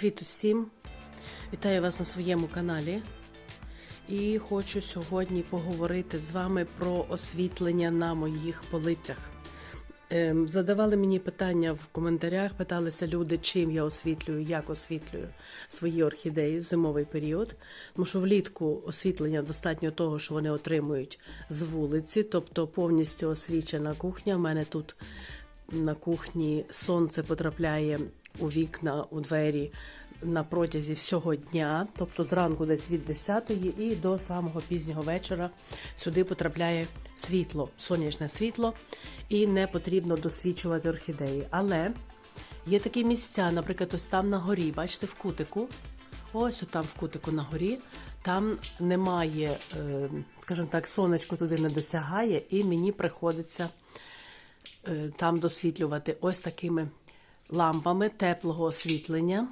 Привіт усім! Вітаю вас на своєму каналі. І хочу сьогодні поговорити з вами про освітлення на моїх полицях. Ем, Задавали мені питання в коментарях, питалися люди, чим я освітлюю, як освітлюю свої орхідеї в зимовий період. Тому що влітку освітлення достатньо того, що вони отримують з вулиці, тобто повністю освічена кухня. У мене тут на кухні сонце потрапляє у вікна, у двері на протязі всього дня, тобто зранку десь від 10 і до самого пізнього вечора сюди потрапляє світло, сонячне світло, і не потрібно досвічувати орхідеї. Але є такі місця, наприклад, ось там на горі, бачите, в кутику. Ось там в кутику на горі, там немає, е, скажімо так, сонечко туди не досягає, і мені приходиться е, там досвітлювати ось такими лампами теплого освітлення.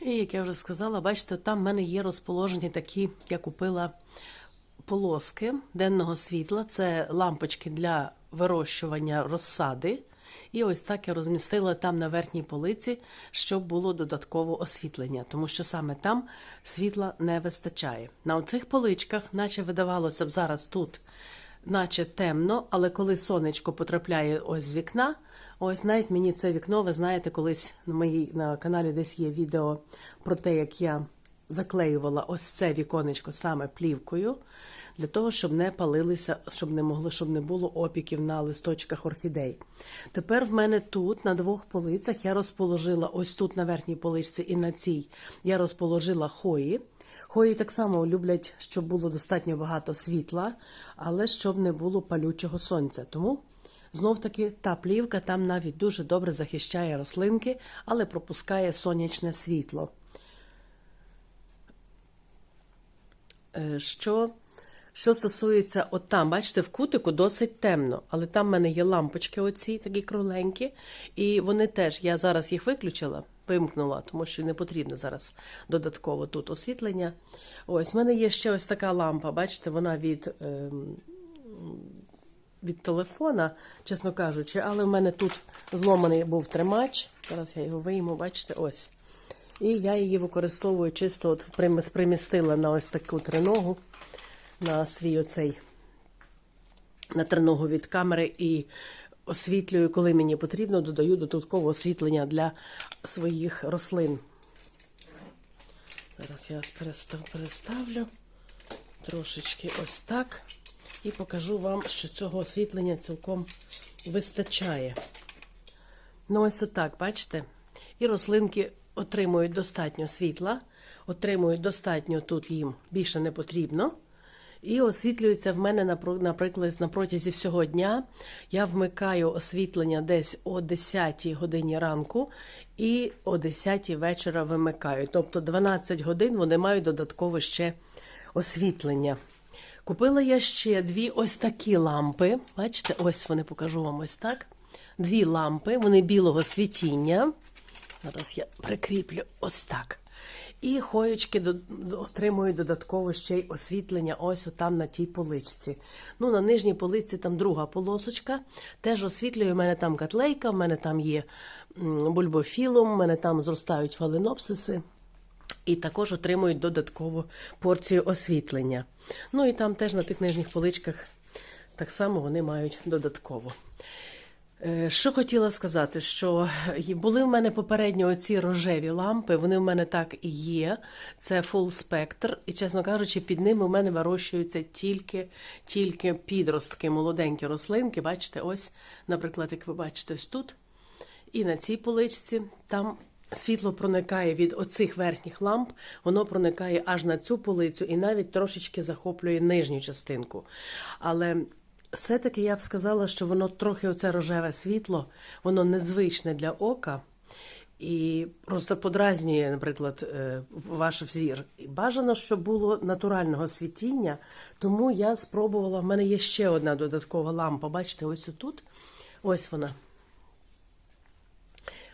І як я вже сказала, бачите, там в мене є розположені такі, я купила полоски денного світла. Це лампочки для вирощування розсади. І ось так я розмістила там на верхній полиці, щоб було додаткове освітлення, тому що саме там світла не вистачає. На оцих поличках, наче видавалося б зараз тут, наче темно, але коли сонечко потрапляє ось з вікна, ось навіть мені це вікно, ви знаєте, колись на моїй на каналі десь є відео про те, як я заклеювала ось це віконечко саме плівкою, для того, щоб не палилися, щоб не могло, щоб не було опіків на листочках орхідей. Тепер в мене тут, на двох полицях, я розположила ось тут на верхній поличці і на цій я розположила хої. Хої так само люблять, щоб було достатньо багато світла, але щоб не було палючого сонця. Тому знов таки та плівка там навіть дуже добре захищає рослинки, але пропускає сонячне світло. Е, Що що стосується, от там, бачите, в кутику досить темно, але там в мене є лампочки, оці такі кругленькі, і вони теж, я зараз їх виключила, вимкнула, тому що не потрібно зараз додатково тут освітлення. Ось в мене є ще ось така лампа, бачите, вона від. Ем, від телефона, чесно кажучи, але в мене тут зломаний був тримач. Зараз я його вийму, бачите, ось. І я її використовую чисто от примістила на ось таку триногу, на свій оцей на триногу від камери і освітлюю, коли мені потрібно, додаю додаткове освітлення для своїх рослин. Зараз я ось переставлю трошечки ось так. І покажу вам, що цього освітлення цілком вистачає. Ну, ось отак, бачите? І рослинки отримують достатньо світла, отримують достатньо тут їм більше не потрібно. І освітлюється в мене, наприклад, на протязі всього дня. Я вмикаю освітлення десь о 10 годині ранку і о 10 вечора вимикаю. Тобто 12 годин вони мають додаткове ще освітлення. Купила я ще дві ось такі лампи. Бачите, ось вони покажу вам ось так. Дві лампи, вони білого світіння. Зараз я прикріплю ось так. І хоєчки отримують додатково ще й освітлення ось там на тій поличці. Ну, на нижній полиці там друга полосочка. Теж освітлює, у мене там котлейка, в мене там є бульбофілум, в мене там зростають фаленопсиси. І також отримують додаткову порцію освітлення. Ну і там теж на тих нижніх поличках так само вони мають додатково. Що хотіла сказати, що були в мене попередньо оці рожеві лампи, вони в мене так і є. Це full спектр, і, чесно кажучи, під ними в мене вирощуються тільки тільки підростки, молоденькі рослинки. Бачите, ось, наприклад, як ви бачите, ось тут. І на цій поличці там світло проникає від оцих верхніх ламп, воно проникає аж на цю полицю і навіть трошечки захоплює нижню частинку. Але все-таки я б сказала, що воно трохи оце рожеве світло, воно незвичне для ока. І просто подразнює, наприклад, ваш взір. І бажано, щоб було натурального світіння, тому я спробувала. В мене є ще одна додаткова лампа. Бачите, ось тут. Ось вона.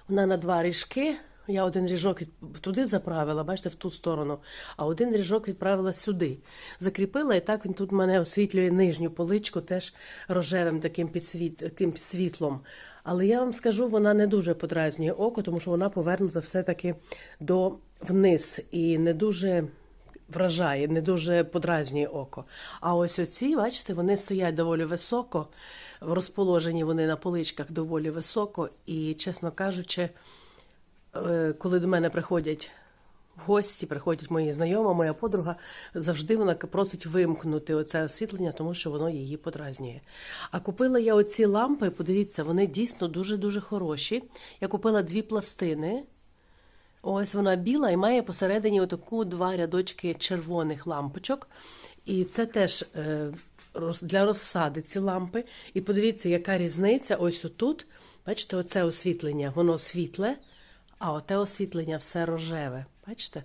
Вона на два ріжки. Я один ріжок туди заправила, бачите, в ту сторону, а один ріжок відправила сюди. Закріпила, і так він тут мене освітлює нижню поличку, теж рожевим таким підсвіт, таким світлом. Але я вам скажу, вона не дуже подразнює око, тому що вона повернута все-таки до вниз і не дуже вражає, не дуже подразнює око. А ось оці, бачите, вони стоять доволі високо, в розположенні вони на поличках доволі високо, і, чесно кажучи, коли до мене приходять гості, приходять мої знайома, моя подруга, завжди вона просить вимкнути оце освітлення, тому що воно її подразнює. А купила я оці лампи, подивіться, вони дійсно дуже-дуже хороші. Я купила дві пластини. Ось вона біла і має посередині отаку два рядочки червоних лампочок. І це теж е, для розсади ці лампи. І подивіться, яка різниця ось отут. Бачите, оце освітлення, воно світле, а оте освітлення все рожеве. Бачите?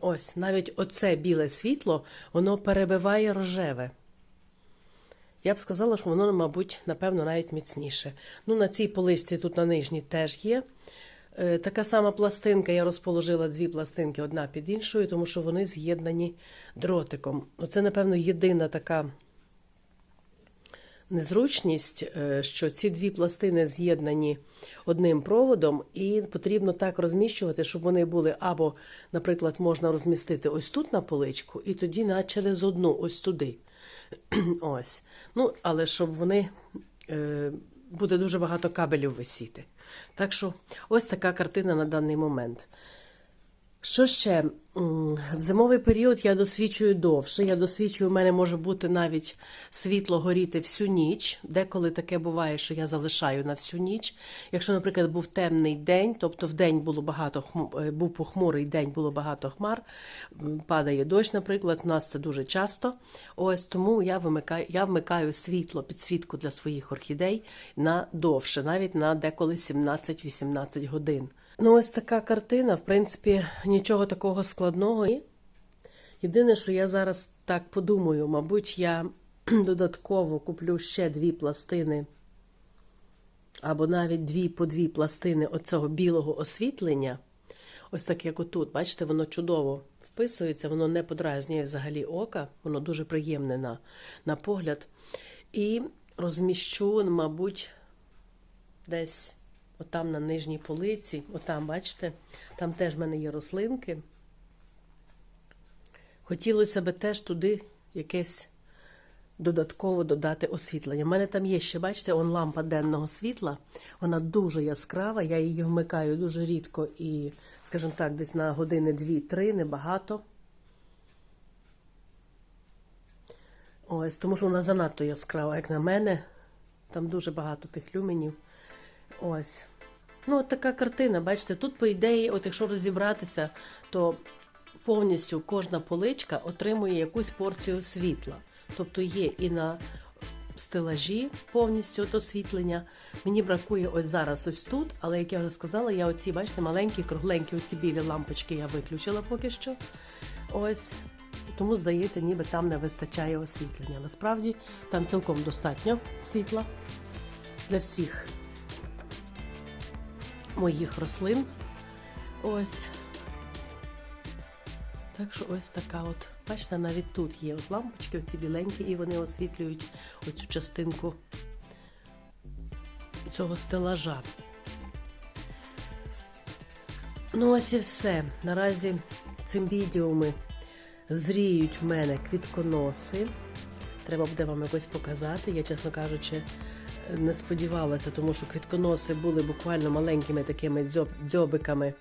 Ось, навіть оце біле світло, воно перебиває рожеве. Я б сказала, що воно, мабуть, напевно, навіть міцніше. Ну, на цій поличці тут на нижній теж є. Е, Така сама пластинка, я розположила дві пластинки одна під іншою, тому що вони з'єднані дротиком. Оце, напевно, єдина така незручність, е, що ці дві пластини з'єднані одним проводом, і потрібно так розміщувати, щоб вони були або, наприклад, можна розмістити ось тут на поличку, і тоді на через одну, ось туди. Ось. Ну, але щоб вони е, буде дуже багато кабелів висіти. Так що ось така картина на даний момент. Що ще? В зимовий період я досвідчую довше. Я досвідчую, у мене може бути навіть світло горіти всю ніч. Деколи таке буває, що я залишаю на всю ніч. Якщо, наприклад, був темний день, тобто в день було багато е, був похмурий день, було багато хмар, падає дощ, наприклад, у нас це дуже часто. Ось тому я вимикаю, я вмикаю світло, підсвітку для своїх орхідей на довше, навіть на деколи 17-18 годин. Ну, ось така картина, в принципі, нічого такого складного. Єдине, що я зараз так подумаю, мабуть, я додатково куплю ще дві пластини, або навіть дві по дві пластини оцього білого освітлення. Ось так, як отут. Бачите, воно чудово вписується, воно не подразнює взагалі ока, воно дуже приємне на, на погляд. І розміщу, мабуть, десь отам на нижній полиці, отам, бачите, там теж в мене є рослинки. Хотілося б теж туди якесь додатково додати освітлення. У мене там є ще, бачите, он лампа денного світла. Вона дуже яскрава, я її вмикаю дуже рідко і, скажімо так, десь на години 2-3, небагато. Ось, тому що вона занадто яскрава, як на мене. Там дуже багато тих люменів. Ось. Ну, от така картина, бачите, тут, по ідеї, от якщо розібратися, то повністю кожна поличка отримує якусь порцію світла. Тобто є і на стелажі повністю от освітлення. Мені бракує ось зараз ось тут, але як я вже сказала, я оці, бачите, маленькі, кругленькі, оці білі лампочки я виключила поки що. Ось. Тому, здається, ніби там не вистачає освітлення. Насправді там цілком достатньо світла для всіх моїх рослин. Ось. Так що ось така от. Бачите, навіть тут є от лампочки, оці біленькі, і вони освітлюють оцю частинку цього стелажа. Ну, ось і все. Наразі цим відеоми зріють в мене квітконоси. Треба буде вам якось показати. Я, чесно кажучи, не сподівалася, тому що квітконоси були буквально маленькими такими дзьоб- дзьобиками,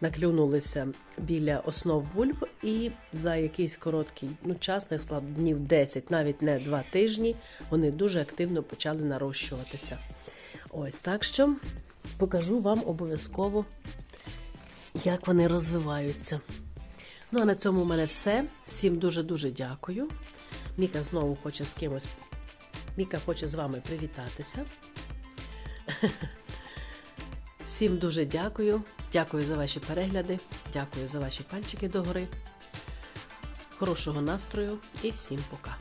наклюнулися біля основ бульб, і за якийсь короткий ну, час, не склад днів 10, навіть не 2 тижні, вони дуже активно почали нарощуватися. Ось так що покажу вам обов'язково, як вони розвиваються. Ну а на цьому в мене все. Всім дуже-дуже дякую. Міка знову хоче з кимось. Міка хоче з вами привітатися. Всім дуже дякую. Дякую за ваші перегляди. Дякую за ваші пальчики догори. Хорошого настрою і всім пока.